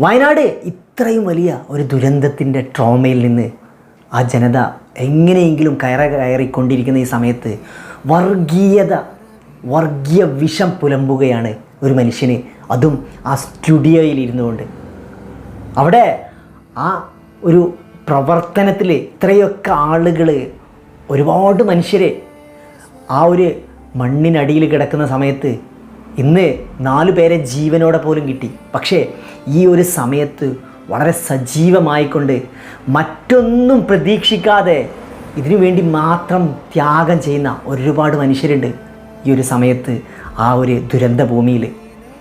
വയനാട് ഇത്രയും വലിയ ഒരു ദുരന്തത്തിന്റെ ട്രോമയിൽ നിന്ന് ആ ജനത എങ്ങനെയെങ്കിലും കയറ കയറിക്കൊണ്ടിരിക്കുന്ന ഈ സമയത്ത് വർഗീയത വർഗീയ വിഷം പുലമ്പുകയാണ് ഒരു മനുഷ്യന്. അതും ആ സ്റ്റുഡിയോയിൽ ഇരുന്നുകൊണ്ട് അവിടെ ആ ഒരു പ്രവർത്തനത്തിൽ ഇത്രയൊക്കെ ആളുകൾ ഒരുപാട് മനുഷ്യരെ ആ ഒരു മണ്ണിനടിയിൽ കിടക്കുന്ന സമയത്ത് ഇന്ന് നാലു പേരെ ജീവനോടെ പോലും കിട്ടി. പക്ഷേ ഈ ഒരു സമയത്ത് വളരെ സജീവമായിക്കൊണ്ട് മറ്റൊന്നും പ്രതീക്ഷിക്കാതെ ഇതിനു വേണ്ടി മാത്രം ത്യാഗം ചെയ്യുന്ന ഒരുപാട് മനുഷ്യരുണ്ട് ഈ ഒരു സമയത്ത് ആ ഒരു ദുരന്ത ഭൂമിയിൽ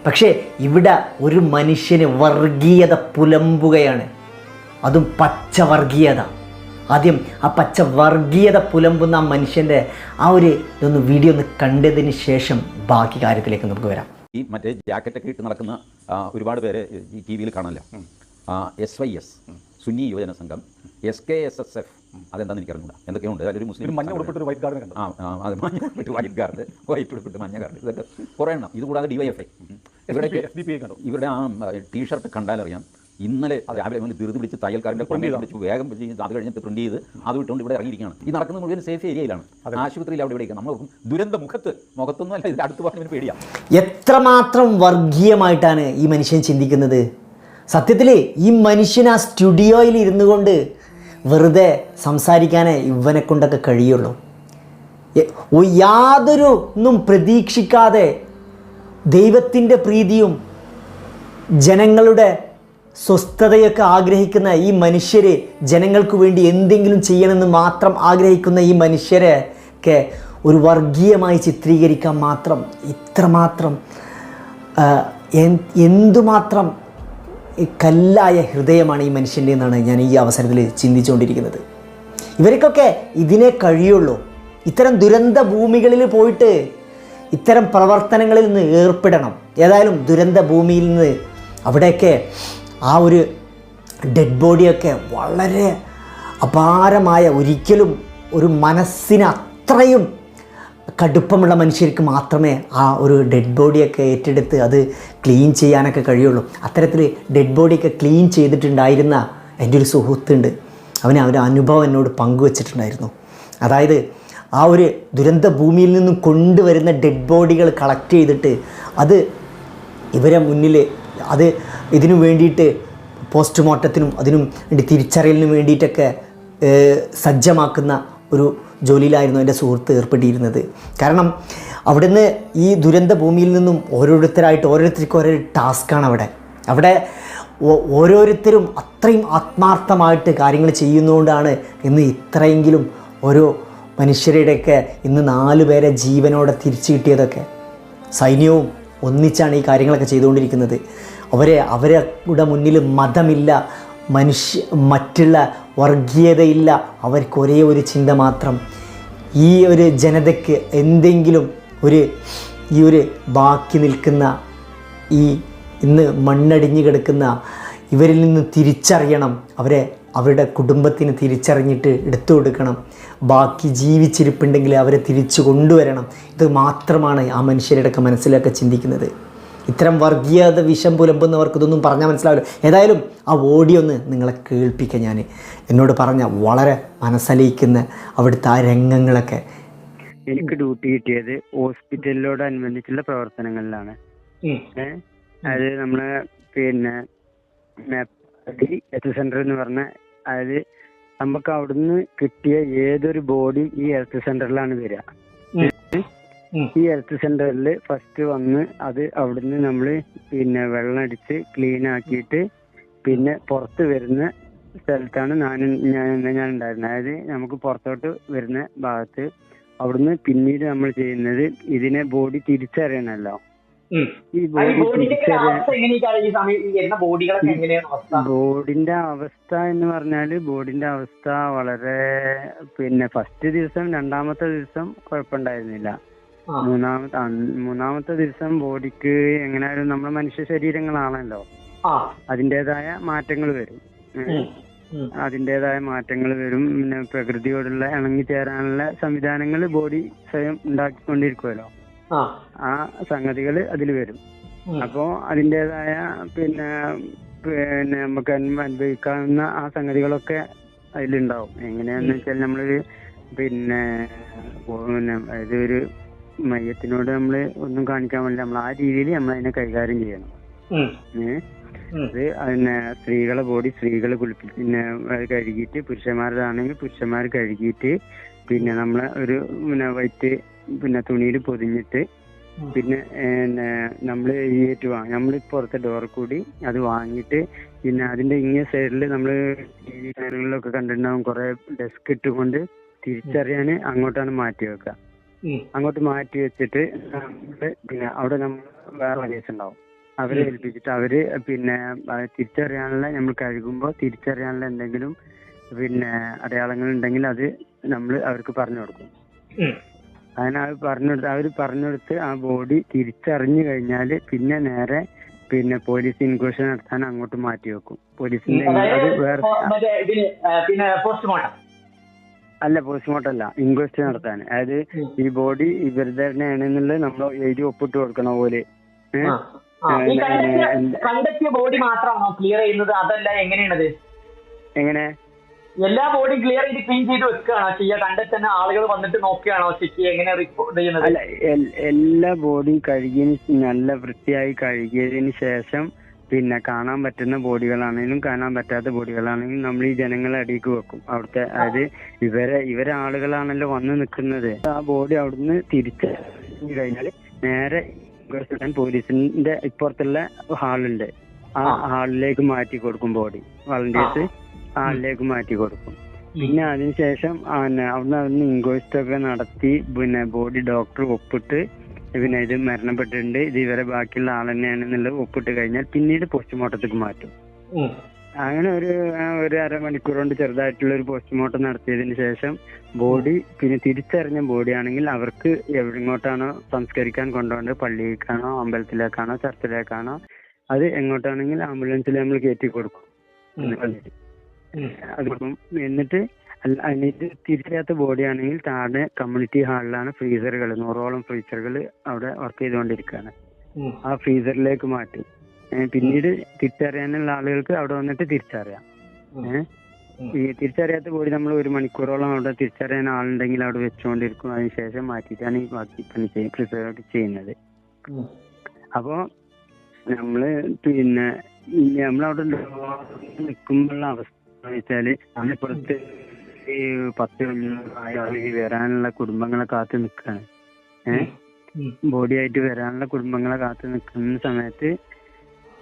പക്ഷേ ഇവിടെ ഒരു മനുഷ്യന് വർഗീയത പുലമ്പുകയാണ്. അതും പച്ച വർഗീയത ആദ്യം ആ പച്ച വർഗീയത പുലമ്പുന്ന ആ മനുഷ്യന്റെ ആ ഒരു ഇതൊന്ന് വീഡിയോ ഒന്ന് കണ്ടതിന് ശേഷം ബാക്കി കാര്യത്തിലേക്ക് നമുക്ക് വരാം. ഈ മറ്റേ ജാക്കറ്റൊക്കെ ഇട്ട് നടക്കുന്ന ഒരുപാട് പേര് ഈ ടി വിയിൽ കാണാനല്ലോ. S Y S Sunni Yuvajana Sangham S K S S F അതെന്താണെന്ന് എനിക്ക് അറിഞ്ഞൂടാ എന്തൊക്കെയുണ്ട്? അതിലൊരു മുസ്ലിം ഒരു മഞ്ഞ ഉടുപ്പിട്ട് ഒരു വൈറ്റ് ഗാർഡ് കണ്ടു. ആ ആ, അത് മഞ്ഞ ഉടുപ്പിട്ട് വൈറ്റ് ഗാർഡ് വൈറ്റ് ഉടുപ്പിട്ട് മഞ്ഞ ഗാർഡ് ഇതൊക്കെ കുറേ എണ്ണം. ഇത് കൂടാതെ ഡി വൈ എഫ് ഐ ഇവിടെ ഇവരുടെ ആ ടീഷർട്ട് കണ്ടാലറിയാം. ഇന്നലെ രാവിലെ വന്ന് ധൃതി പിടിച്ച് തയ്യൽക്കാരന്റെ? പിടിച്ച് വേഗം അത് കഴിഞ്ഞിട്ട് പ്രിന്റ് ചെയ്ത് അത് വിട്ടുകൊണ്ട് ഇവിടെ ഇറങ്ങിയിരിക്കുകയാണ്. ഈ നടക്കുന്നത് മുഴുവൻ സേഫ് ഏരിയയിലാണ് ആശുപത്രിയിൽ അവിടെ ഇവിടെയൊക്കെ നമ്മൾ ദുരന്ത മുഖത്ത്. മുഖത്തൊന്നും അല്ല ഇതിന്റെ അടുത്ത് പറഞ്ഞു പേടിയാണ് എത്രമാത്രം വർഗീയമായിട്ടാണ് ഈ മനുഷ്യൻ ചിന്തിക്കുന്നത്? സത്യത്തിൽ ഈ മനുഷ്യൻ ആ സ്റ്റുഡിയോയിൽ ഇരുന്നു കൊണ്ട് വെറുതെ സംസാരിക്കാനേ ഇവനെ കൊണ്ടൊക്കെ കഴിയുള്ളൂ. യാതൊരു ഒന്നും പ്രതീക്ഷിക്കാതെ ദൈവത്തിന്റെ പ്രീതിയും ജനങ്ങളുടെ സ്വസ്ഥതയൊക്കെ ആഗ്രഹിക്കുന്ന ഈ മനുഷ്യർ ജനങ്ങൾക്ക് വേണ്ടി എന്തെങ്കിലും ചെയ്യണമെന്ന് മാത്രം ആഗ്രഹിക്കുന്ന ഈ മനുഷ്യരെ ഒക്കെ ഒരു വർഗീയമായി ചിത്രീകരിക്കാൻ മാത്രം ഇത്രമാത്രം എന്തുമാത്രം കല്ലായ ഹൃദയമാണ് ഈ മനുഷ്യന്റെ എന്നാണ് ഞാൻ ഈ അവസരത്തിൽ ചിന്തിച്ചുകൊണ്ടിരിക്കുന്നത്. ഇവർക്കൊക്കെ ഇതിനെ കഴിയുള്ളൂ. ഇത്തരം ദുരന്ത ഭൂമികളിൽ പോയിട്ട് ഇത്തരം പ്രവർത്തനങ്ങളിൽ നിന്ന് ഏർപ്പെടണം. ഏതായാലും ദുരന്ത ഭൂമിയിൽ നിന്ന് അവിടെയൊക്കെ ആ ഒരു ഡെഡ് ബോഡിയൊക്കെ വളരെ അപാരമായ ഒരിക്കലും ഒരു മനസ്സിന് അത്രയും കടുപ്പമുള്ള മനുഷ്യർക്ക് മാത്രമേ ആ ഒരു ഡെഡ് ബോഡിയൊക്കെ ഏറ്റെടുത്ത് അത് ക്ലീൻ ചെയ്യാനൊക്കെ കഴിയുള്ളൂ. അത്തരത്തിൽ ഡെഡ് ബോഡിയൊക്കെ ക്ലീൻ ചെയ്തിട്ടുണ്ടായിരുന്ന എന്റെ ഒരു സുഹൃത്തുണ്ട്. അവന് അവന്റെ അനുഭവം എന്നോട് പങ്കുവച്ചിട്ടുണ്ടായിരുന്നു. അതായത് ആ ഒരു ദുരന്ത ഭൂമിയിൽ നിന്നും കൊണ്ടുവരുന്ന ഡെഡ് ബോഡികൾ കളക്ട് ചെയ്തിട്ട് അത് ഇവരെ മുന്നിൽ അത് ഇതിനു വേണ്ടിയിട്ട് പോസ്റ്റ്മോർട്ടത്തിനും അതിനും വേണ്ടി തിരിച്ചറിയലിനും വേണ്ടിയിട്ടൊക്കെ സജ്ജമാക്കുന്ന ഒരു ജോലിയിലായിരുന്നു എന്റെ സുഹൃത്ത് ഏർപ്പെട്ടിരുന്നത്. കാരണം അവിടുന്ന് ഈ ദുരന്ത ഭൂമിയിൽ നിന്നും ഓരോരുത്തരായിട്ട് ഓരോരുത്തർക്കും ഓരോ ടാസ്ക്കാണ് അവിടെ. അവിടെ ഓരോരുത്തരും അത്രയും ആത്മാർത്ഥമായിട്ട് കാര്യങ്ങൾ ചെയ്യുന്നതുകൊണ്ടാണ് ഇന്ന് ഇത്രയെങ്കിലും ഓരോ മനുഷ്യരുടെയൊക്കെ ഇന്ന് നാല് പേരെ ജീവനോടെ തിരിച്ചു കിട്ടിയതൊക്കെ. സൈന്യവും ഒന്നിച്ചാണ് ഈ കാര്യങ്ങളൊക്കെ ചെയ്തുകൊണ്ടിരിക്കുന്നത്. അവരെ അവരുടെ മുന്നിൽ മതമില്ല മനുഷ്യ മറ്റുള്ള വർഗീയതയില്ല. അവർക്ക് ഒരേ ഒരു ചിന്ത മാത്രം. ഈ ഒരു ജനതയ്ക്ക് എന്തെങ്കിലും ഒരു ഈ ഒരു ബാക്കി നിൽക്കുന്ന ഈ ഇന്ന് മണ്ണടിഞ്ഞു കിടക്കുന്ന ഇവരിൽ നിന്ന് തിരിച്ചറിയണം. അവരെ അവരുടെ കുടുംബത്തിന് തിരിച്ചറിഞ്ഞിട്ട് എടുത്തു കൊടുക്കണം. ബാക്കി ജീവിച്ചിരിപ്പുണ്ടെങ്കിൽ അവരെ തിരിച്ചു കൊണ്ടുവരണം. ഇത് മാത്രമാണ് ആ മനുഷ്യരുടെയൊക്കെ മനസ്സിലൊക്കെ ചിന്തിക്കുന്നത്. ഇത്തരം വർഗീയത വിഷം പുലമ്പുന്നവർക്ക് ഇതൊന്നും പറഞ്ഞാൽ മനസ്സിലാവില്ല. ഏതായാലും ആ ഓഡിയോ ഒന്ന് നിങ്ങളെ കേൾപ്പിക്കാൻ ഞാൻ എന്നോട് പറഞ്ഞ വളരെ മനസ്സലിയിക്കുന്ന അവിടുത്തെ ആ രംഗങ്ങളൊക്കെ. എനിക്ക് ഡ്യൂട്ടി കിട്ടിയത് ഹോസ്പിറ്റലിനോടനുബന്ധിച്ചുള്ള പ്രവർത്തനങ്ങളിലാണ്. ഏഹ് അത് നമ്മളെ പിന്നെ ഹെൽത്ത് സെന്റർ എന്ന് പറഞ്ഞ അതായത് നമുക്ക് അവിടുന്ന് കിട്ടിയ ഏതൊരു ബോഡിയും ഈ ഹെൽത്ത് സെന്ററിലാണ് വരിക. ഈ ഹെൽത്ത് സെന്ററിൽ ഫസ്റ്റ് വന്ന് അത് അവിടുന്ന് നമ്മൾ പിന്നെ വെള്ളം അടിച്ച് ക്ലീൻ ആക്കിയിട്ട് പിന്നെ പുറത്ത് വരുന്ന സ്ഥലത്താണ് ഞാൻ ഞാൻ ഞാൻ ഉണ്ടായിരുന്നത്. അതായത് നമുക്ക് പുറത്തോട്ട് വരുന്ന ഭാഗത്ത് അവിടുന്ന് പിന്നീട് നമ്മൾ ചെയ്യുന്നത് ഇതിനെ ബോഡി തിരിച്ചറിയണമല്ലോ. ഈ ബോഡി തിരിച്ചറിയാൻ ബോർഡിന്റെ അവസ്ഥ? എന്ന് പറഞ്ഞാൽ ബോഡിന്റെ അവസ്ഥ വളരെ പിന്നെ ഫസ്റ്റ് ദിവസം രണ്ടാമത്തെ ദിവസം കുഴപ്പമുണ്ടായിരുന്നില്ല. മൂന്നാമത്തെ മൂന്നാമത്തെ ദിവസം ബോഡിക്ക് എങ്ങനെയായാലും നമ്മുടെ മനുഷ്യ ശരീരങ്ങളാണല്ലോ. അതിന്റെതായ മാറ്റങ്ങൾ വരും. അതിന്റെതായ മാറ്റങ്ങൾ വരും. പിന്നെ പ്രകൃതിയോടുള്ള ഇണങ്ങിച്ചേരാനുള്ള സംവിധാനങ്ങൾ ബോഡി സ്വയം ഉണ്ടാക്കിക്കൊണ്ടിരിക്കുമല്ലോ ആ. സംഗതികൾ അതിൽ വരും. അപ്പോ അതിന്റെതായ പിന്നെ പിന്നെ നമുക്ക് അനു- അനുഭവിക്കാവുന്ന ആ സംഗതികളൊക്കെ അതിലുണ്ടാവും. എങ്ങനെയാന്ന് വെച്ചാൽ നമ്മളൊരു പിന്നെ ഇതൊരു പിന്നെ അതായത് ഒരു മയത്തിനോട് നമ്മൾ ഒന്നും കാണിക്കാൻ വേണ്ടി നമ്മൾ ആ രീതിയിൽ നമ്മൾ അതിനെ കൈകാര്യം ചെയ്യണം. ഏഹ്. അത് പിന്നെ സ്ത്രീകളെ ബോഡി സ്ത്രീകൾ കുളിപ്പി പിന്നെ കഴുകിയിട്ട് പുരുഷന്മാരുടെയാണെങ്കിൽ പുരുഷന്മാർ കഴുകിയിട്ട് പിന്നെ നമ്മളെ ഒരു പിന്നെ വൈറ്റ് പിന്നെ തുണിയിൽ പൊതിഞ്ഞിട്ട് പിന്നെ നമ്മൾ ഏറ്റ് വാങ്ങും നമ്മൾ പുറത്തെ ഡോർ കൂടി അത് വാങ്ങിയിട്ട് പിന്നെ അതിന്റെ ഇങ്ങേ സൈഡിൽ നമ്മൾ ടി വി ചാനലുകളിലൊക്കെ കണ്ടിട്ടുണ്ടാവും കുറെ ഡെസ്ക് ഇട്ടുകൊണ്ട് തിരിച്ചറിയാൻ അങ്ങോട്ടാണ് മാറ്റി വെക്കുക. അങ്ങോട്ട് മാറ്റി വെച്ചിട്ട് പിന്നെ അവിടെ നമ്മൾ വേറെ കേസ് ഉണ്ടാവും അവരെ ഏൽപ്പിച്ചിട്ട് അവർ പിന്നെ തിരിച്ചറിയാനുള്ള നമ്മൾ കഴുകുമ്പോൾ തിരിച്ചറിയാനുള്ള എന്തെങ്കിലും പിന്നെ അടയാളങ്ങൾ ഉണ്ടെങ്കിൽ അത് നമ്മൾ അവർക്ക് പറഞ്ഞു കൊടുക്കും. പറഞ്ഞു കൊടുത്ത് പറഞ്ഞെടുത്ത് പറഞ്ഞു കൊടുത്ത് ആ ബോഡി തിരിച്ചറിഞ്ഞു കഴിഞ്ഞാൽ പിന്നെ നേരെ പിന്നെ പോലീസ് ഇൻക്വസ്റ്റ് നടത്താൻ അങ്ങോട്ട് മാറ്റി വെക്കും. പോലീസിന്റെ അത് വേറെ പിന്നെ പോസ്റ്റ്മോർട്ടം. അല്ല പോസ്റ്റ്മോർട്ടം അല്ല ഇൻക്വസ്റ്റ് നടത്താൻ. അതായത് ഈ ബോഡി ഇവരുടെ തന്നെയാണെന്നുള്ളത് നമ്മൾ എഴുതി ഒപ്പിട്ട് കൊടുക്കണ പോലെ. കണ്ടെത്തിയ ബോഡി മാത്രമാണോ ക്ലിയർ ചെയ്യുന്നത്? അതല്ല എങ്ങനെയാണത്? എങ്ങനെ? എല്ലാ ബോഡിയും ക്ലിയർ ചെയ്ത് ക്ലീൻ ചെയ്ത് വെക്കുകയാണോ ചെയ്യുക? കണ്ടെത്തുന്ന ആളുകൾ വന്നിട്ട് നോക്കുകയാണോ ചെക്ക് എങ്ങനെ റിപ്പോർട്ട് ചെയ്യുന്നത്? അല്ല എല്ലാ ബോഡിയും കഴുകിയതിന് നല്ല വൃത്തിയായി കഴുകിയതിന് ശേഷം പിന്നെ കാണാൻ പറ്റുന്ന ബോഡികളാണെങ്കിലും കാണാൻ പറ്റാത്ത ബോഡികളാണെങ്കിലും നമ്മൾ ഈ ജനങ്ങളെ അടിയിക്ക് വെക്കും. അവിടുത്തെ അതായത് ഇവരെ ഇവരെ ആളുകളാണല്ലോ വന്ന് നിൽക്കുന്നത്. ആ ബോഡി അവിടുന്ന് തിരിച്ച് കഴിഞ്ഞാൽ നേരെ പോലീസിന്റെ ഇപ്പുറത്തുള്ള ഹാളുണ്ട്. ആ ഹാളിലേക്ക് മാറ്റി കൊടുക്കും ബോഡി. വളണ്ടിയേഴ്സ് ഹാളിലേക്ക് മാറ്റി കൊടുക്കും. പിന്നെ അതിനുശേഷം അവിടുന്ന് അവിടുന്ന് ഇൻക്വസ്റ്റ് ഒക്കെ നടത്തി പിന്നെ ബോഡി ഡോക്ടർ ഒപ്പിട്ട് പിന്നെ ഇത് മരണപ്പെട്ടിട്ടുണ്ട്. ഇത് ഇവരെ ബാക്കിയുള്ള ആൾ തന്നെയാണെന്നുള്ളത് ഒപ്പിട്ട് കഴിഞ്ഞാൽ പിന്നീട് പോസ്റ്റ്മോർട്ടത്തേക്ക് മാറ്റും. അങ്ങനെ ഒരു ഒരു അരമണിക്കൂർ കൊണ്ട് ചെറുതായിട്ടുള്ള ഒരു പോസ്റ്റ്മോർട്ടം നടത്തിയതിന് ശേഷം ബോഡി പിന്നെ തിരിച്ചറിഞ്ഞ ബോഡി ആണെങ്കിൽ അവർക്ക് എവിടെങ്ങോട്ടാണോ സംസ്കരിക്കാൻ കൊണ്ടുപോകേണ്ടത്. പള്ളിയിലേക്കാണോ അമ്പലത്തിലേക്കാണോ ചർച്ചിലേക്കാണോ അത് എങ്ങോട്ടാണെങ്കിൽ ആംബുലൻസിൽ നമ്മൾ കയറ്റി കൊടുക്കും. അത് കൊടുക്കും എന്നിട്ട് അല്ല- എന്നിട്ട് തിരിച്ചറിയാത്ത ബോഡി ആണെങ്കിൽ താഴെ കമ്മ്യൂണിറ്റി ഹാളിലാണ് ഫ്രീസറുകൾ നൂറോളം ഫ്രീസറുകൾ അവിടെ വർക്ക് ചെയ്തുകൊണ്ടിരിക്കുകയാണ്. ആ ഫ്രീസറിലേക്ക് മാറ്റും പിന്നീട് തിരിച്ചറിയാനുള്ള ആളുകൾക്ക് അവിടെ വന്നിട്ട് തിരിച്ചറിയാം. ഏഹ്. ഈ തിരിച്ചറിയാത്ത ബോഡി നമ്മൾ ഒരു മണിക്കൂറോളം അവിടെ തിരിച്ചറിയാൻ ആളുണ്ടെങ്കിൽ അവിടെ വെച്ചുകൊണ്ടിരിക്കും അതിനുശേഷം മാറ്റിയിട്ടാണ് ഈ ബാക്കി പണി ചെയ്യും പ്രിസർവ് ചെയ്യുന്നത്. അപ്പോ നമ്മൾ പിന്നെ നമ്മളവിടെ നിൽക്കുമ്പോഴുള്ള അവസ്ഥ എന്ന് വെച്ചാൽ നമ്മളിപ്പുറത്ത് ഈ പത്ത് ആയ ആളുകൾ വരാനുള്ള കുടുംബങ്ങളെ കാത്തു നിൽക്കാണ് ഏഹ് ബോഡി ആയിട്ട് വരാനുള്ള കുടുംബങ്ങളെ കാത്തു നിൽക്കുന്ന സമയത്ത്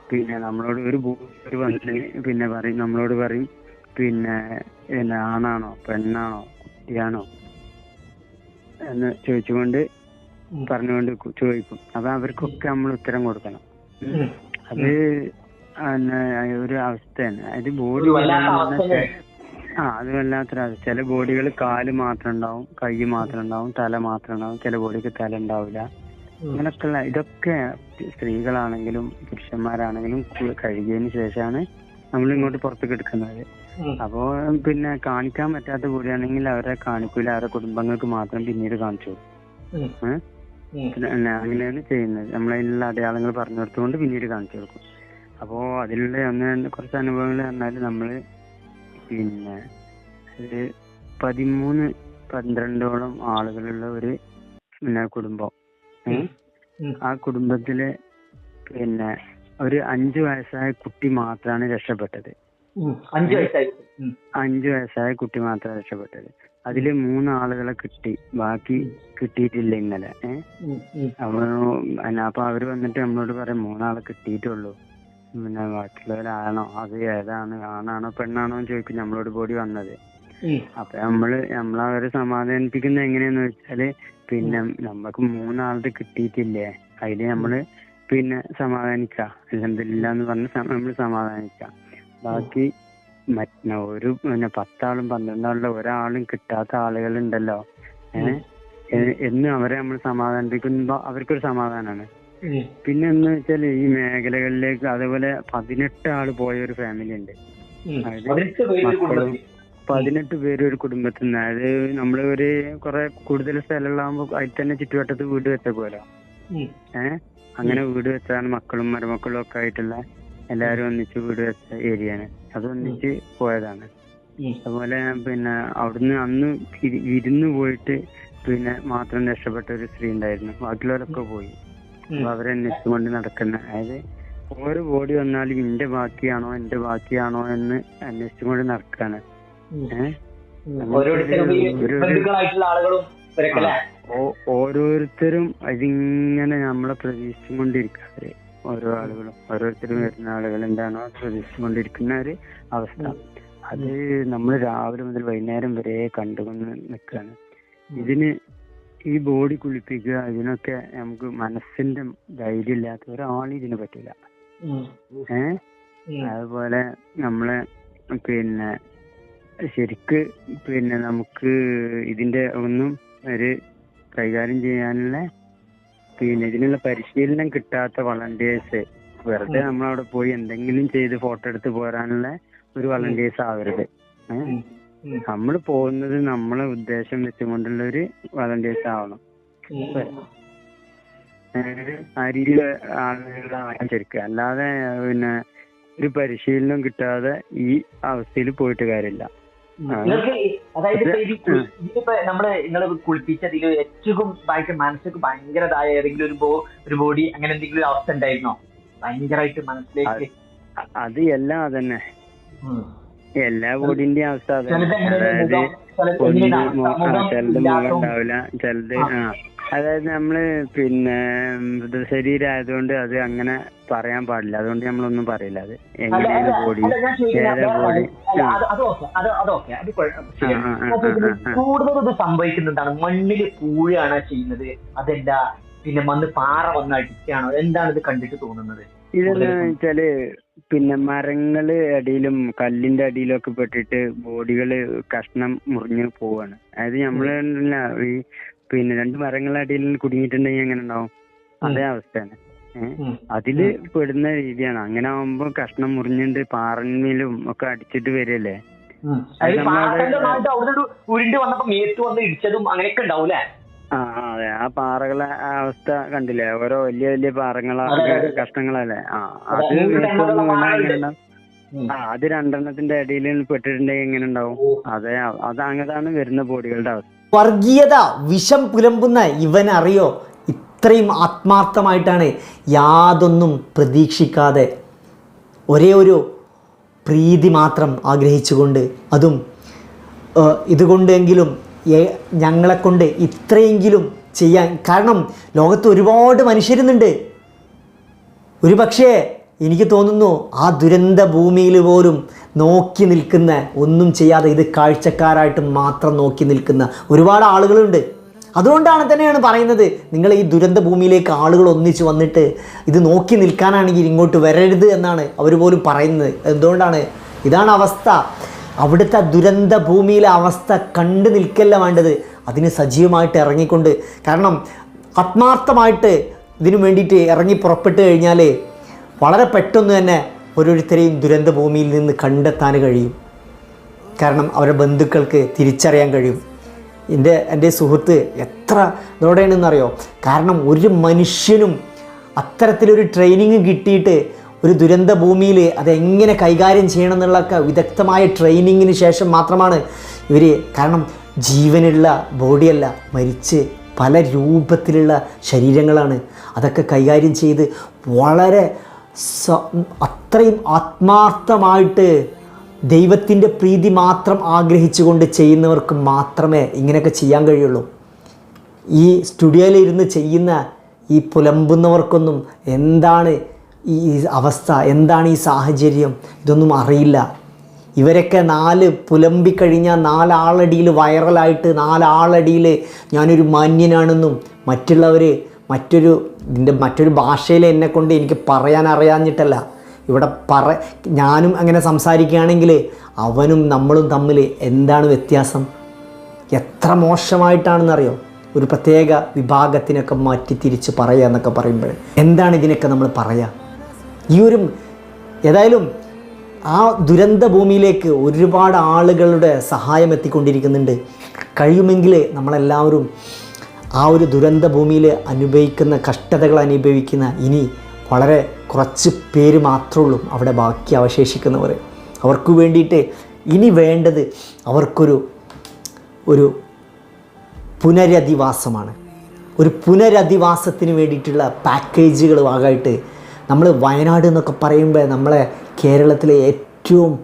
പിന്നെ നമ്മളോട് ഒരു ബോഡി വന്നിട്ട് പിന്നെ പറയും നമ്മളോട് പറയും പിന്നെ പിന്നെ ആണാണോ പെണ്ണാണോ കുട്ടിയാണോ എന്ന് ചോദിച്ചുകൊണ്ട്. പറഞ്ഞുകൊണ്ട് ചോദിക്കും. അപ്പൊ അവർക്കൊക്കെ നമ്മൾ ഉത്തരം കൊടുക്കണം. അത് ഒരു അവസ്ഥയാണ്. അത് ബോഡി ആ അത് വല്ലാത്തൊരവസ്ഥ ചില ബോഡികൾ കാൽ മാത്രം ഉണ്ടാവും കൈ മാത്രം ഉണ്ടാവും തല മാത്രം ഉണ്ടാവും ചില ബോഡിക്ക് തല ഉണ്ടാവില്ല. അങ്ങനൊക്കെയുള്ള ഇതൊക്കെ സ്ത്രീകളാണെങ്കിലും പുരുഷന്മാരാണെങ്കിലും കഴുകിയതിന് ശേഷമാണ് നമ്മൾ ഇങ്ങോട്ട് പുറത്തേക്ക് എടുക്കുന്നത്. അപ്പോ പിന്നെ കാണിക്കാൻ പറ്റാത്ത ബോഡിയാണെങ്കിൽ അവരെ കാണിക്കൂല അവരുടെ കുടുംബങ്ങൾക്ക് മാത്രം പിന്നീട് കാണിച്ചു? പിന്നെ അങ്ങനെയാണ് ചെയ്യുന്നത്. നമ്മളതിലുള്ള അടയാളങ്ങൾ പറഞ്ഞു കൊടുത്തുകൊണ്ട് പിന്നീട് കാണിച്ചു കൊടുക്കും. അപ്പോ അതിലുള്ള ഒന്ന് കുറച്ച് അനുഭവങ്ങൾ പറഞ്ഞാൽ നമ്മൾ പിന്നെ ഒരു പതിമൂന്ന് പന്ത്രണ്ടോളം ആളുകളുള്ള ഒരു പിന്നെ കുടുംബം. ഏ? ആ കുടുംബത്തിലെ പിന്നെ ഒരു അഞ്ചു വയസ്സായ കുട്ടി മാത്രമാണ് രക്ഷപ്പെട്ടത്. അഞ്ച് വയസ്സായി കുട്ടി. മാത്രമാണ് രക്ഷപ്പെട്ടത്. അതിൽ മൂന്ന് ആളുകളെ കിട്ടി. ബാക്കി കിട്ടിയിട്ടില്ല ഇന്നലെ. ഏഹ് അപ്പൊ അവർ വന്നിട്ട് നമ്മളോട് പറയും മൂന്നാളെ കിട്ടിയിട്ടുള്ളൂ. പിന്നെ ബാക്കിയുള്ളവരാണോ അത് ഏതാണ് ആണാണോ പെണ്ണാണോ എന്ന് ചോദിക്കും. നമ്മളോട് കൂടി വന്നത്. അപ്പൊ നമ്മൾ നമ്മളവരെ സമാധാനിപ്പിക്കുന്നത് എങ്ങനെയാന്ന് വെച്ചാൽ പിന്നെ നമ്മക്ക് മൂന്നാളുടെ കിട്ടിയിട്ടില്ലേ അതിൽ നമ്മൾ പിന്നെ സമാധാനിക്ക. അലഹമില്ല എന്ന് പറഞ്ഞ് നമ്മൾ നമ്മൾ സമാധാനിക്ക. ബാക്കി മറ്റ ഒരു പിന്നെ പത്താളും പന്ത്രണ്ടാളുടെ ഒരാളും കിട്ടാത്ത ആളുകളുണ്ടല്ലോ. ഏഹ്? എന്ന് അവരെ നമ്മൾ സമാധാനിപ്പിക്കുമ്പോ അവർക്കൊരു സമാധാനമാണ് ഉം. പിന്നെ എന്ന് വെച്ചാൽ ഈ മേഖലകളിലേക്ക് അതേപോലെ പതിനെട്ട് ആൾ പോയ ഒരു ഫാമിലി ഉണ്ട്. പതിനെട്ട് പേര് ഒരു കുടുംബത്തിൽ. നിന്ന് അതായത് നമ്മൾ ഒരു കുറെ കൂടുതൽ സ്ഥലമുള്ളാകുമ്പോ അതിൽ തന്നെ ചുറ്റുവട്ടത്ത് വീട് വെച്ച പോലെ ഏഹ് അങ്ങനെ വീട് വെച്ചാണ് മക്കളും മരുമക്കളും ഒക്കെ ആയിട്ടുള്ള എല്ലാരും ഒന്നിച്ച് വീട് വെച്ച ഏരിയയാണ്. അത് ഒന്നിച്ച് പോയതാണ്. അതുപോലെ പിന്നെ അവിടുന്ന് അന്ന് ഇരുന്ന് വിരുന്ന് പോയിട്ട് പിന്നെ മാത്രം രക്ഷപ്പെട്ട ഒരു സ്ത്രീ ഉണ്ടായിരുന്നു. ബാക്കിയുള്ളവരൊക്കെ പോയി. അപ്പൊ അവരന്വേഷിച്ചുകൊണ്ട് അന്വേഷിച്ചുകൊണ്ട് നടക്കുന്ന. അതായത് ഓരോ ബോഡി വന്നാലും ഇന്റെ ബാക്കിയാണോ എന്റെ ബാക്കിയാണോ എന്ന് അന്വേഷിച്ചുകൊണ്ട് നടക്കാണ്. ഏഹ് ഓരോരുത്തരും അതിങ്ങനെ നമ്മളെ നമ്മളെ പ്രതീക്ഷിച്ചുകൊണ്ടിരിക്കാറ് ഓരോ ആളുകളും. ഓരോരുത്തരും വരുന്ന ആളുകൾ എന്താണോ പ്രതീക്ഷിച്ചുകൊണ്ടിരിക്കുന്ന ഒരു അവസ്ഥ. അത് നമ്മൾ രാവിലെ മുതൽ വൈകുന്നേരം വരെ കണ്ടുകൊണ്ട് നിൽക്കുകയാണ് ഇതിന് ഈ ബോഡി കുളിപ്പിക്കുക ഇതിനൊക്കെ നമുക്ക് മനസ്സിന്റെ ധൈര്യം ഇല്ലാത്ത ഒരാളും ഇതിന് പറ്റില്ല. ഏ? അതുപോലെ നമ്മളെ പിന്നെ ശരിക്ക് പിന്നെ നമുക്ക് ഇതിന്റെ ഒന്നും ഒരു കൈകാര്യം ചെയ്യാനുള്ള പിന്നെ ഇതിനുള്ള പരിശീലനം കിട്ടാത്ത വളണ്ടിയേഴ്സ് വെറുതെ നമ്മളവിടെ പോയി എന്തെങ്കിലും ചെയ്ത് ഫോട്ടോ എടുത്ത് പോരാനുള്ള ഒരു വളണ്ടിയേഴ്സ് ആവരുത്. ഏഹ് നമ്മൾ പോകുന്നത് നമ്മളെ ഉദ്ദേശം വെച്ചുകൊണ്ടുള്ള ഒരു വളണ്ടിയേഴ്സ് ആവണം ആ രീതിയിൽ ആളുകളാകാൻ ശരിക്കും. അല്ലാതെ പിന്നെ ഒരു പരിശീലനം കിട്ടാതെ ഈ അവസ്ഥയിൽ പോയിട്ട് കാര്യമില്ല. അതായത്. ഇതിപ്പോ നമ്മൾ നിങ്ങൾ കുളിപ്പിച്ചതിൽ ഏറ്റവും ഭയങ്കര മനസ്സിലേക്ക് ഭയങ്കരതായ ഏതെങ്കിലും ഒരു ഒരു ബോഡി അങ്ങനെ എന്തെങ്കിലും അവസ്ഥ ഉണ്ടായിരുന്നോ? ഭയങ്കരമായിട്ട് മനസ്സിലേക്ക് അത് എല്ലാം അതന്നെ. എല്ലാ ബോഡിന്റെ അവസ്ഥ അതന്നെ അതായത് മുഖം, ചിലത് ഒന്ന് എങ്ങനെയാണ് മു- ആ, ചിലത് മുഖം ഉണ്ടാവില്ല ചിലത് ആ. അതായത് നമ്മൾ പിന്നെ മൃതശരീരം ആയതുകൊണ്ട് അത് അങ്ങനെ പറയാൻ പാടില്ല. അതുകൊണ്ട് നമ്മളൊന്നും പറയില്ല. അത് എങ്ങനെയാണ് ബോഡി ഏതാ ബോഡി. അല്ല, അത് ഓക്കെ അത് അത് ഓക്കെ. അത് കുഴപ്പം ശരിയാണ്. ആ, ആ, ആ, ആ. കൂടുതൽ ഇത് സംഭവിക്കുന്നതാണ് മണ്ണിൽ പൂഴാണ് ചെയ്യുന്നത്. അതല്ല പിന്നെ മണ്ണ് പാറ വന്ന് അടിക്കുകയാണോ എന്താണ് ഇത് കണ്ടിട്ട് തോന്നുന്നത്? ഇതെന്ന് വെച്ചാൽ പിന്നെ മരങ്ങൾ അടിയിലും കല്ലിന്റെ അടിയിലും ഒക്കെ പെട്ടിട്ട് ബോഡികൾ കഷ്ണം മുറിഞ്ഞു പോവാണ്. അതായത് നമ്മൾ ഉണ്ടല്ലോ ഈ പിന്നെ രണ്ട് മരങ്ങളുടെ അടിയിൽ കുടുങ്ങിയിട്ടുണ്ടെങ്കിൽ എങ്ങനെ ഉണ്ടാവും? അതേ അവസ്ഥയാണ്. ഏഹ് അതിൽ പെടുന്ന രീതിയാണ്. അങ്ങനെ ആവുമ്പോ കഷ്ണം മുറിഞ്ഞിട്ട് പാറമേലും ഒക്കെ അടിച്ചിട്ട് നമ്മളവിടെ- അവിടെ ഉരുണ്ട് വന്നപ്പോ മേത്ത് വന്ന് ഇടിച്ചതും അങ്ങനെയൊക്കെ ഉണ്ടാവും ആ ആ, അതെ. ആ പാറകളെ അവസ്ഥ കണ്ടില്ലേ? ഓരോ വലിയ വലിയ അതെ. കഷ്ണങ്ങളല്ലേ ആ അത് വീണാ? ഉം. ആ അത് രണ്ടെണ്ണത്തിന്റെ ഇടയിൽ പെട്ടിട്ടുണ്ടെങ്കിൽ എങ്ങനെ ഉണ്ടാവും അതെ അത് അങ്ങനെയാണ് വരുന്ന ബോഡികളുടെ അവസ്ഥ. വർഗീയത വിഷം പുലമ്പുന്ന ഇവൻ അറിയോ? ഇത്രയും ആത്മാർത്ഥമായിട്ടാണ് യാതൊന്നും പ്രതീക്ഷിക്കാതെ ഒരേ ഒരു പ്രീതി മാത്രം ആഗ്രഹിച്ചുകൊണ്ട് അതും ഇതുകൊണ്ടെങ്കിലും ഞങ്ങളെക്കൊണ്ട് ഇത്രയെങ്കിലും ചെയ്യാൻ കാരണം ലോകത്ത് ഒരുപാട് മനുഷ്യരുന്നുണ്ട്. ഒരു പക്ഷേ എനിക്ക് തോന്നുന്നു ആ ദുരന്ത ഭൂമിയിൽ പോലും നോക്കി നിൽക്കുന്ന ഒന്നും ചെയ്യാതെ ഇത് കാഴ്ചക്കാരായിട്ട് മാത്രം നോക്കി നിൽക്കുന്ന ഒരുപാട് ആളുകളുണ്ട്. അതുകൊണ്ടാണ് തന്നെയാണ് പറയുന്നത് നിങ്ങൾ ഈ ദുരന്ത ഭൂമിയിലേക്ക് ആളുകൾ ഒന്നിച്ച് വന്നിട്ട് ഇത് നോക്കി നിൽക്കാനാണെങ്കിൽ ഇങ്ങോട്ട് വരരുത് എന്നാണ് അവർ പോലും പറയുന്നത്. എന്തുകൊണ്ടാണ്? ഇതാണ് അവസ്ഥ. അവിടുത്തെ ദുരന്ത ഭൂമിയിലെ അവസ്ഥ കണ്ടു നിൽക്കല്ല വേണ്ടത്? അതിന് സജീവമായിട്ട് ഇറങ്ങിക്കൊണ്ട്. കാരണം ആത്മാർത്ഥമായിട്ട് ഇതിനു വേണ്ടിയിട്ട് ഇറങ്ങി പുറപ്പെട്ട് കഴിഞ്ഞാൽ വളരെ പെട്ടെന്ന് തന്നെ ഓരോരുത്തരെയും ദുരന്ത ഭൂമിയിൽ നിന്ന് കണ്ടെത്താൻ കഴിയും. കാരണം അവരുടെ ബന്ധുക്കൾക്ക് തിരിച്ചറിയാൻ കഴിയും. എന്റെ എന്റെ സുഹൃത്ത് എത്ര ഇതോടെയാണെന്നറിയോ കാരണം ഒരു മനുഷ്യനും അത്തരത്തിലൊരു ട്രെയിനിങ് കിട്ടിയിട്ട് ഒരു ദുരന്ത ഭൂമിയിൽ അതെങ്ങനെ കൈകാര്യം ചെയ്യണം എന്നുള്ളതൊക്കെ വിദഗ്ധമായ ട്രെയിനിങ്ങിന് ശേഷം മാത്രമാണ് ഇവർ കാരണം ജീവനുള്ള ബോഡിയല്ല മരിച്ച് പല രൂപത്തിലുള്ള ശരീരങ്ങളാണ്. അതൊക്കെ കൈകാര്യം ചെയ്ത് വളരെ അത്രയും ആത്മാർത്ഥമായിട്ട് ദൈവത്തിന്റെ പ്രീതി മാത്രം ആഗ്രഹിച്ചുകൊണ്ട് ചെയ്യുന്നവർക്ക് മാത്രമേ ഇങ്ങനെയൊക്കെ ചെയ്യാൻ കഴിയുള്ളൂ. ഈ സ്റ്റുഡിയോയിൽ ഇരുന്ന് ചെയ്യുന്ന ഈ പുലമ്പുന്നവർക്കൊന്നും എന്താണ് ഈ അവസ്ഥ എന്താണ് ഈ സാഹചര്യം? ഇതൊന്നും അറിയില്ല. ഇവരൊക്കെ നാല് പുലമ്പിക്കഴിഞ്ഞാൽ നാലാളടിയിൽ വൈറലായിട്ട് നാലാളടിയിൽ ഞാനൊരു മാന്യനാണെന്നും മറ്റുള്ളവർ മറ്റൊരു ഇതിന്റെ മറ്റൊരു ഭാഷയിൽ എന്നെ കൊണ്ട് എനിക്ക് പറയാൻ അറിയാഞ്ഞിട്ടല്ല. ഇവിടെ പറ ഞാനും അങ്ങനെ സംസാരിക്കുകയാണെങ്കിൽ അവനും നമ്മളും തമ്മിൽ എന്താണ് വ്യത്യാസം? എത്ര മോശമായിട്ടാണെന്നറിയോ? ഒരു പ്രത്യേക വിഭാഗത്തിനൊക്കെ മാറ്റി തിരിച്ച് പറയുക എന്നൊക്കെ പറയുമ്പോൾ എന്താണ് ഇതിനൊക്കെ നമ്മൾ പറയുക ഈ ഒരു ഏതായാലും ആ ദുരന്ത ഭൂമിയിലേക്ക് ഒരുപാട് ആളുകളുടെ സഹായം എത്തിക്കൊണ്ടിരിക്കുന്നുണ്ട്. കഴിയുമെങ്കിൽ നമ്മളെല്ലാവരും ആ ഒരു ദുരന്ത ഭൂമിയിൽ അനുഭവിക്കുന്ന കഷ്ടതകൾ അനുഭവിക്കുന്ന ഇനി വളരെ കുറച്ച് പേര് മാത്രമേ ഉള്ളൂ അവിടെ ബാക്കി അവശേഷിക്കുന്നവർ. അവർക്ക് വേണ്ടിയിട്ട് ഇനി വേണ്ടത് അവർക്കൊരു ഒരു പുനരധിവാസമാണ്. ഒരു പുനരധിവാസത്തിന് വേണ്ടിയിട്ടുള്ള പാക്കേജുകൾ ഭാഗമായിട്ട് നമ്മൾ വയനാട് എന്നൊക്കെ പറയുമ്പോൾ നമ്മളെ കേരളത്തിലെ ഏറ്റവും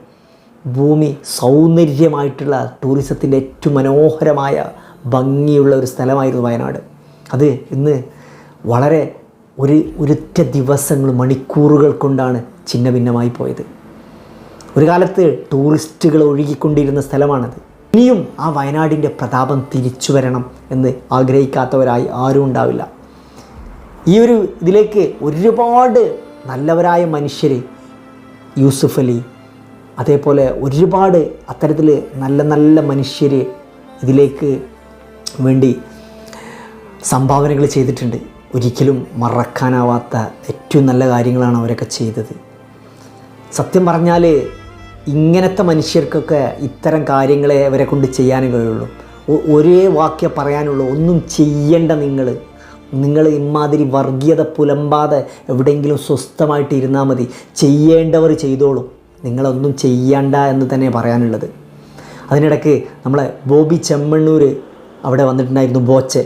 ഭൂമി സൗന്ദര്യമായിട്ടുള്ള ടൂറിസത്തിന്റെ ഏറ്റവും മനോഹരമായ ഭംഗിയുള്ള ഒരു സ്ഥലമായിരുന്നു വയനാട്. അത് ഇന്ന് വളരെ ഒരു ഒരൊറ്റ ദിവസങ്ങൾ മണിക്കൂറുകൾ കൊണ്ടാണ് ഛിന്ന ഭിന്നമായി പോയത്. ഒരു കാലത്ത് ടൂറിസ്റ്റുകൾ ഒഴുകിക്കൊണ്ടിരുന്ന സ്ഥലമാണത്. ഇനിയും ആ വയനാടിന്റെ പ്രതാപം തിരിച്ചു വരണം എന്ന് ആഗ്രഹിക്കാത്തവരായി ആരും ഉണ്ടാവില്ല. ഈ ഒരു ഇതിലേക്ക് ഒരുപാട് നല്ലവരായ മനുഷ്യർ യൂസുഫ് അലി അതേപോലെ ഒരുപാട് അത്തരത്തിൽ നല്ല നല്ല മനുഷ്യർ ഇതിലേക്ക് വേണ്ടി സംഭാവനകൾ ചെയ്തിട്ടുണ്ട്. ഒരിക്കലും മറക്കാനാവാത്ത ഏറ്റവും നല്ല കാര്യങ്ങളാണ് അവരൊക്കെ ചെയ്തത്. സത്യം പറഞ്ഞാൽ ഇങ്ങനത്തെ മനുഷ്യർക്കൊക്കെ ഇത്തരം കാര്യങ്ങളെ അവരെ കൊണ്ട് ചെയ്യാനും കഴിയുള്ളൂ. ഒരേ വാക്യം പറയാനുള്ളൂ ഒന്നും ചെയ്യേണ്ട നിങ്ങൾ നിങ്ങൾ ഇമാതിരി വർഗീയത പുലമ്പാതെ എവിടെയെങ്കിലും സ്വസ്ഥമായിട്ട് ഇരുന്നാൽ മതി. ചെയ്യേണ്ടവർ ചെയ്തോളും. നിങ്ങളൊന്നും ചെയ്യണ്ട എന്ന് തന്നെ പറയാനുള്ളത്. അതിനിടയ്ക്ക് നമ്മളെ ബോബി ചെമ്മണ്ണൂർ അവിടെ വന്നിട്ടുണ്ടായിരുന്നു ബോച്ചെ.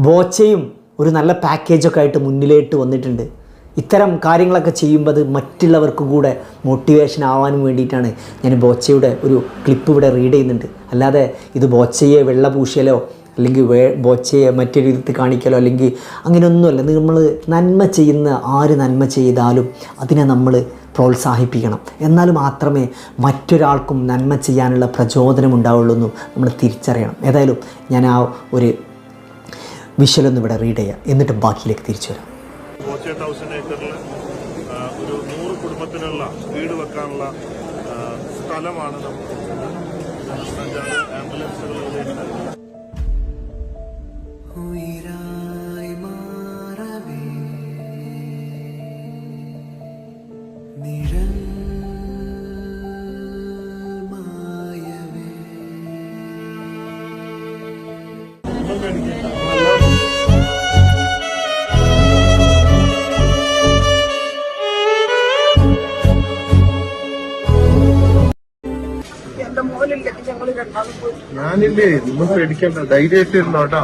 ബോച്ചയും ഒരു നല്ല പാക്കേജൊക്കെ ആയിട്ട് മുന്നിലേട്ട് വന്നിട്ടുണ്ട്. ഇത്തരം കാര്യങ്ങളൊക്കെ ചെയ്യുമ്പോൾ അത് മറ്റുള്ളവർക്കും കൂടെ മോട്ടിവേഷൻ ആവാനും വേണ്ടിയിട്ടാണ് ഞാൻ ബോച്ചയുടെ ഒരു ക്ലിപ്പ് ഇവിടെ റീഡ് ചെയ്യുന്നുണ്ട്. അല്ലാതെ ഇത് ബോച്ചയെ വെള്ള പൂശിയലോ അല്ലെങ്കിൽ വേ ബോച്ചയെ മറ്റൊരു രീതിയിൽ കാണിക്കലോ അല്ലെങ്കിൽ അങ്ങനെയൊന്നുമല്ല. നമ്മൾ നന്മ ചെയ്യുന്ന ആര് നന്മ ചെയ്താലും അതിനെ നമ്മൾ പ്രോത്സാഹിപ്പിക്കണം. എന്നാൽ മാത്രമേ മറ്റൊരാൾക്കും നന്മ ചെയ്യാനുള്ള പ്രചോദനം ഉണ്ടാവുള്ളൂ എന്നും നമ്മൾ തിരിച്ചറിയണം. ഏതായാലും ഞാൻ ആ ഒരു വിഷ്വലൊന്നും ഇവിടെ റീഡ് ചെയ്യാം. എന്നിട്ട് ബാക്കിയിലേക്ക് തിരിച്ചു വരാം. ഒരു കുടുംബത്തിനുള്ള വീട് വെക്കാനുള്ള സ്ഥലമാണ് നമ്മൾ ഞാനില്ലേ നിങ്ങൾ പേടിക്കണ്ട ധൈര്യമായിട്ട്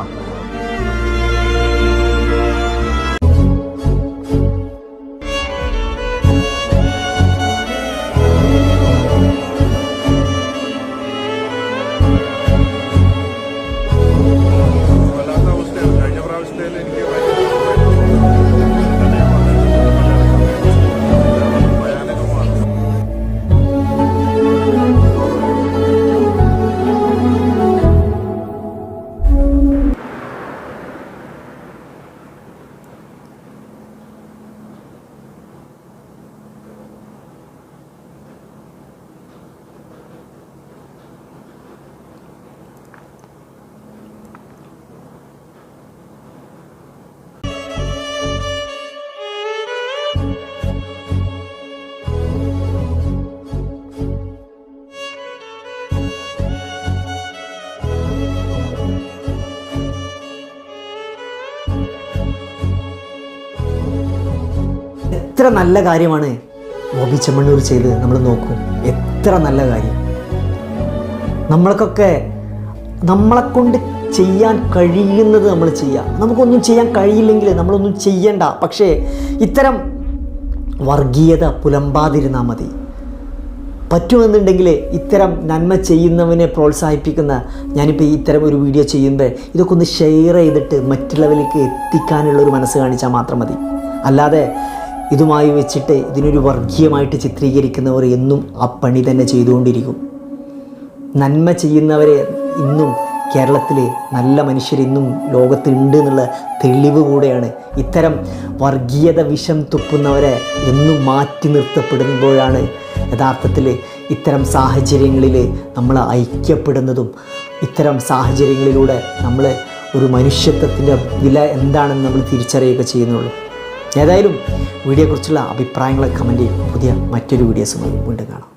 എത്ര നല്ല കാര്യമാണ് ബോബി ചെമ്മണ്ണൂർ ചെയ്ത് നമ്മൾ നോക്കൂ. എത്ര നല്ല കാര്യം. നമ്മൾക്കൊക്കെ നമ്മളെ കൊണ്ട് ചെയ്യാൻ കഴിയുന്നത് നമ്മൾ ചെയ്യുക നമുക്കൊന്നും ചെയ്യാൻ കഴിയില്ലെങ്കിൽ നമ്മളൊന്നും ചെയ്യണ്ട. പക്ഷേ ഇത്തരം വർഗീയത പുലമ്പാതിരുന്നാൽ മതി. പറ്റുമെന്നുണ്ടെങ്കിൽ ഇത്തരം നന്മ ചെയ്യുന്നവനെ പ്രോത്സാഹിപ്പിക്കുന്ന ഞാനിപ്പോൾ ഇത്തരം ഒരു വീഡിയോ ചെയ്യുമ്പോൾ ഇതൊക്കെ ഒന്ന് ഷെയർ ചെയ്തിട്ട് മറ്റുള്ളവരിലേക്ക് എത്തിക്കാനുള്ള ഒരു മനസ്സ് കാണിച്ചാൽ മാത്രം മതി. അല്ലാതെ ഇതുമായി വെച്ചിട്ട് ഇതിനൊരു വർഗീയമായിട്ട് ചിത്രീകരിക്കുന്നവർ എന്നും ആ പണി തന്നെ ചെയ്തുകൊണ്ടിരിക്കും. നന്മ ചെയ്യുന്നവരെ ഇന്നും കേരളത്തിലെ നല്ല മനുഷ്യരിന്നും ലോകത്തുണ്ട് എന്നുള്ള തെളിവ് കൂടെയാണ് ഇത്തരം വർഗീയത വിഷം തുപ്പുന്നവരെ എന്നും മാറ്റി നിർത്തപ്പെടുമ്പോഴാണ് യഥാർത്ഥത്തിൽ ഇത്തരം സാഹചര്യങ്ങളിൽ നമ്മൾ ഐക്യപ്പെടുന്നതും ഇത്തരം സാഹചര്യങ്ങളിലൂടെ നമ്മൾ ഒരു മനുഷ്യത്വത്തിന്റെ വില എന്താണെന്ന് നമ്മൾ തിരിച്ചറിയുക ചെയ്യുന്നുള്ളൂ. ഏതായാലും വീഡിയോയെക്കുറിച്ചുള്ള അഭിപ്രായങ്ങളെ കമന്റ് ചെയ്യും. പുതിയ മറ്റൊരു വീഡിയോസുമായി വീണ്ടും കാണാം.